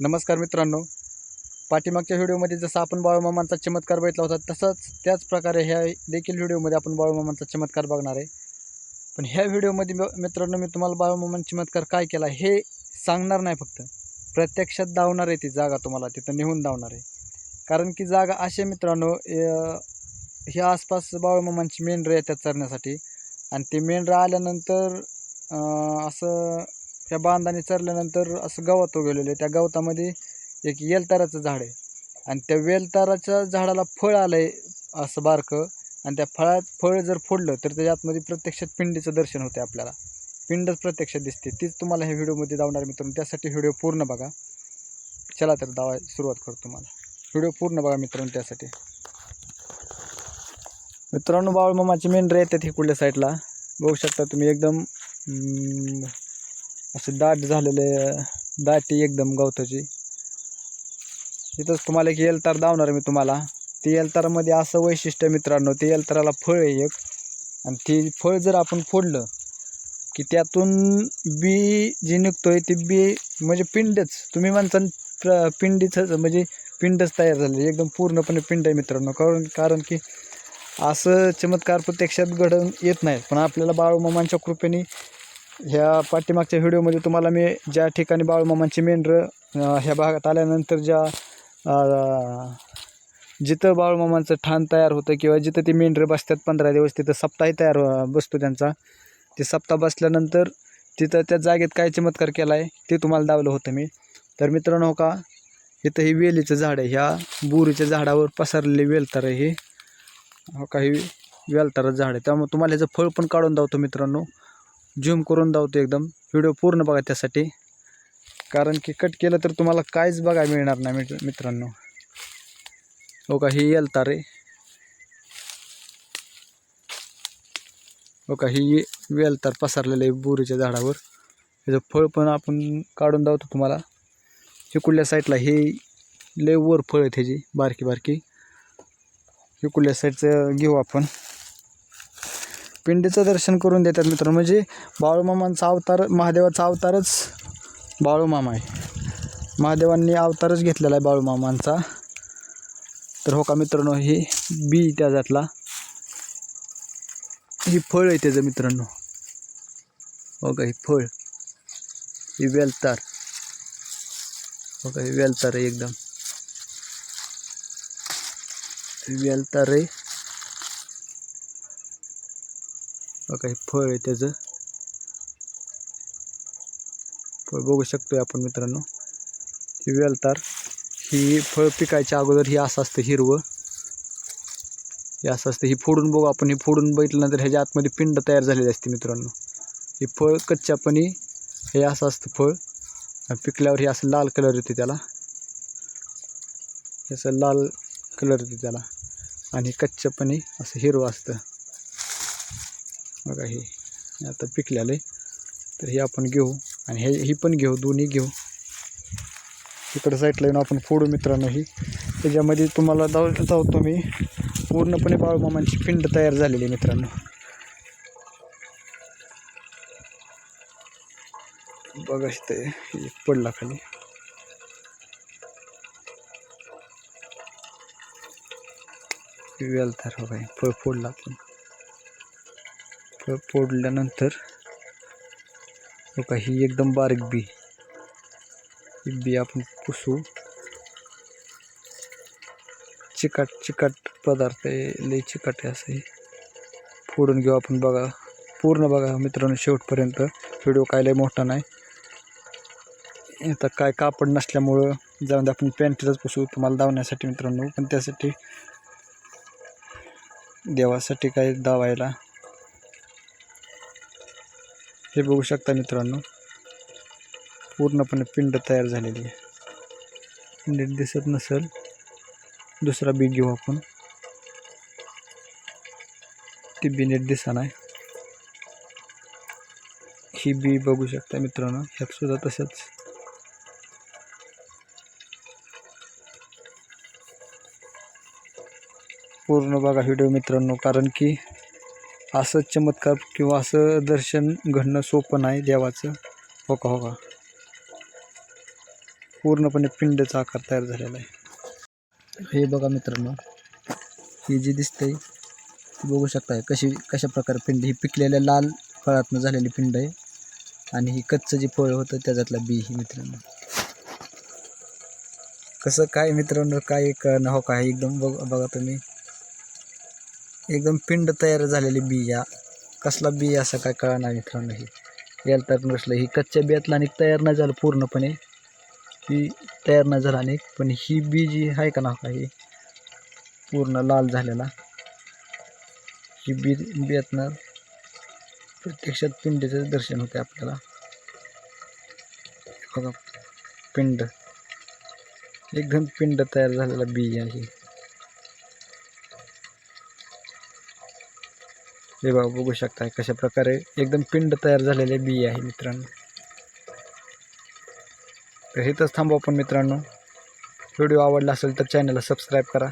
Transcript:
नमस्कार मित्रांनो. पाठीमागच्या व्हिडिओमध्ये जसं आपण बाळूमामांचा चमत्कार बघितला होता तसंच त्याच प्रकारे ह्या देखील व्हिडिओमध्ये आपण बाळूमामांचा चमत्कार बघणार आहे. पण ह्या व्हिडिओमध्ये मित्रांनो मी तुम्हाला बाळूमामांचा चमत्कार काय केला हे सांगणार नाही फक्त. प्रत्यक्षात धावणार आहे ती जागा तुम्हाला तिथं नेहून धावणार आहे. कारण की जागा असे मित्रांनो ह्या आसपास बाळूमामांची मेंढरं येतात चरण्यासाठी. आणि ते मेंढरं आल्यानंतर असं त्या बांधाने चरल्यानंतर असं गवत उगवलेलं आहे. त्या गवतामध्ये एक वेलताराचं झाड आहे. आणि त्या वेलताराच्या झाडाला फळ आलं आहे असं बारकं. आणि त्या फळात फळ जर फोडलं तर त्याच्या आतमध्ये प्रत्यक्षात पिंडीचं दर्शन होते आपल्याला. पिंडच प्रत्यक्षात दिसते. तीच तुम्हाला ह्या व्हिडिओमध्ये दावणार मित्रांनो. त्यासाठी व्हिडिओ पूर्ण बघा. चला तर दावा सुरुवात करतो तुम्हाला. व्हिडिओ पूर्ण बघा मित्रांनो त्यासाठी. मित्रांनो बाळूमामाची मेंढरं येतात इकडल्या साईडला. बघू शकता तुम्ही एकदम असं दाट झालेलं दाटी एकदम गवताची. तिथंच तुम्हाला एक एलतार दावणार मी तुम्हाला. ती एलतारामध्ये असं वैशिष्ट्य मित्रांनो ते एलताराला फळ आहे एक. आणि ती फळ जर आपण फोडलं की त्यातून बी जी निघतोय ती बी म्हणजे पिंडच. तुम्ही म्हणता प्र पिंडीचं म्हणजे पिंडच तयार झाले एकदम पूर्णपणे पिंड आहे मित्रांनो. कारण कारण की असं चमत्कार प्रत्यक्षात घडून येत नाही. पण आपल्याला बाळूमामांच्या कृपेने ह्या पाठीमागच्या व्हिडिओमध्ये तुम्हाला मी ज्या ठिकाणी बाळूमामांची मेंढरं ह्या भागात आल्यानंतर ज्या जिथं बाळूमामांचं ठाण तयार होतं किंवा जिथं ते मेंढरं बसतात पंधरा दिवस तिथं सप्ताही तयार बसतो त्यांचा. ते सप्ताह बसल्यानंतर तिथं त्या जागेत काय चमत्कार केला आहे ते तुम्हाला दावलं होतं मी. तर मित्रांनो हो का इथं ही वेलीचं झाड आहे. ह्या बोरीच्या झाडावर पसरलेली वेलतर आहे हे. हो का वेलतारच झाड आहे. त्यामुळे तुम्हाला ह्याचं फळ पण काढून दावतो मित्रांनो. झूम करून दावतो एकदम. व्हिडिओ पूर्ण बघा त्यासाठी. कारण की कट केलं तर तुम्हाला काहीच बघायला मिळणार नाही मित्र मित्रांनो. हो का ही येल तारे. हो का ही वेलतार पसरलेलं आहे बोरीच्या झाडावर. त्याचं फळ पण आपण काढून दावतो तुम्हाला. हे कुठल्या साईडला हे लय वर फळ आहे त्याची बारकी बारकी हे कुठल्या साईडचं घेऊ आपण. पिंडीचं दर्शन करून देतात मित्र म्हणजे बाळूमामांचा अवतार महादेवाचा अवतारच बाळूमामा आहे. महादेवांनी अवतारच घेतलेला आहे बाळूमामांचा. तर हो का मित्रांनो हे बी त्या जातला. ही फळ आहे त्याचं मित्रांनो. हो का ही फळ. ही वेलतार. हो का ही वेलतार आहे एकदम. वेलतार आहे. बघा हे फळ आहे त्याचं. फळ बघू शकतोय आपण मित्रांनो. ही वेलतार ही फळ पिकायच्या अगोदर ही असं असतं हिरवं. हे असं असतं ही फोडून बघू आपण ही फोडून बघितल्यानंतर ह्याच्या आतमध्ये पिंड तयार झालेली असते मित्रांनो. हे फळ कच्च्यापणी हे असं असतं फळ. पिकल्यावर हे असं लाल कलर येते त्याला. हे असं लाल कलर येते त्याला. आणि कच्च्यापणी असं हिरवं असतं. बघा हे. आता पिकलेलं आहे. तर हे आपण घेऊ आणि हे ही पण घेऊ दोन्ही घेऊ. इकडं साईडला येऊन आपण फोडू मित्रांनो ही. त्याच्यामध्ये तुम्हाला दाव धावतो मी. पूर्णपणे बाळूमामांची पिंड तयार झालेली आहे मित्रांनो. बघा ते एक पडला खाली. वेल तर हो काय फळ फोडला आपण. फोडल्यानंतर बघा का ही एकदम बारीक बी. ही बी आपण पुसू. चिकट चिकट पदार्थ आहे लई चिकट आहे असं फोडून घेऊ आपण बघा. पूर्ण बघा मित्रांनो शेवटपर्यंत. व्हिडिओ काय लय मोठा नाही. आता काय कापड नसल्यामुळं जाऊन आपण पॅन्टीलाच पुसू. तुम्हाला धावण्यासाठी मित्रांनो पण त्यासाठी देवासाठी काय धावायला? हे बघू शकता मित्रांनो. पूर्णपणे पिंड तयार झालेली आहे. नीट दिसत नसेल दुसरा बी घेऊ आपण. ती बी नीट दिसा नाही. ही बी बघू शकता मित्रांनो ह्यात सुद्धा तसंच. पूर्ण बघा व्हिडिओ मित्रांनो कारण की असं चमत्कार किंवा असं दर्शन घडणं सोपं नाही देवाचं. हो का हो का? पूर्णपणे पिंडचा आकार तयार झालेला आहे. हे बघा मित्रांनो ही जी दिसते बघू शकताय कशी कशा प्रकारे पिंड ही पिकलेल्या लाल फळातनं झालेली पिंड आहे आणि ही कच्चं जे फळ होतं त्याच्यातलं बी ही मित्रांनो. कसं काय मित्रांनो काय कळणं हो काय एकदम बघ बघा तुम्ही. एकदम पिंड तयार झालेली बिया. कसला बिया असा काय कळणार मित्रांनो ही याला तर नसलं. ही कच्च्या बियातलं आणि तयार नाही झालं पूर्णपणे. ही तयार नाही झालं आणि पण ही बी जी आहे का ना ही? पूर्ण लाल झालेला. ही बी बियातनं प्रत्यक्षात पिंडीचं दर्शन होते आपल्याला. बघा पिंड. एकदम पिंड तयार झालेला बी आहे. हे बघा बघू शकता कशा प्रकारे एकदम पिंड तयार झालेले बी आहे मित्रांनो. तर इथंच थांबू आपण मित्रांनो. व्हिडिओ आवडला असेल तर चॅनलला सबस्क्राईब करा.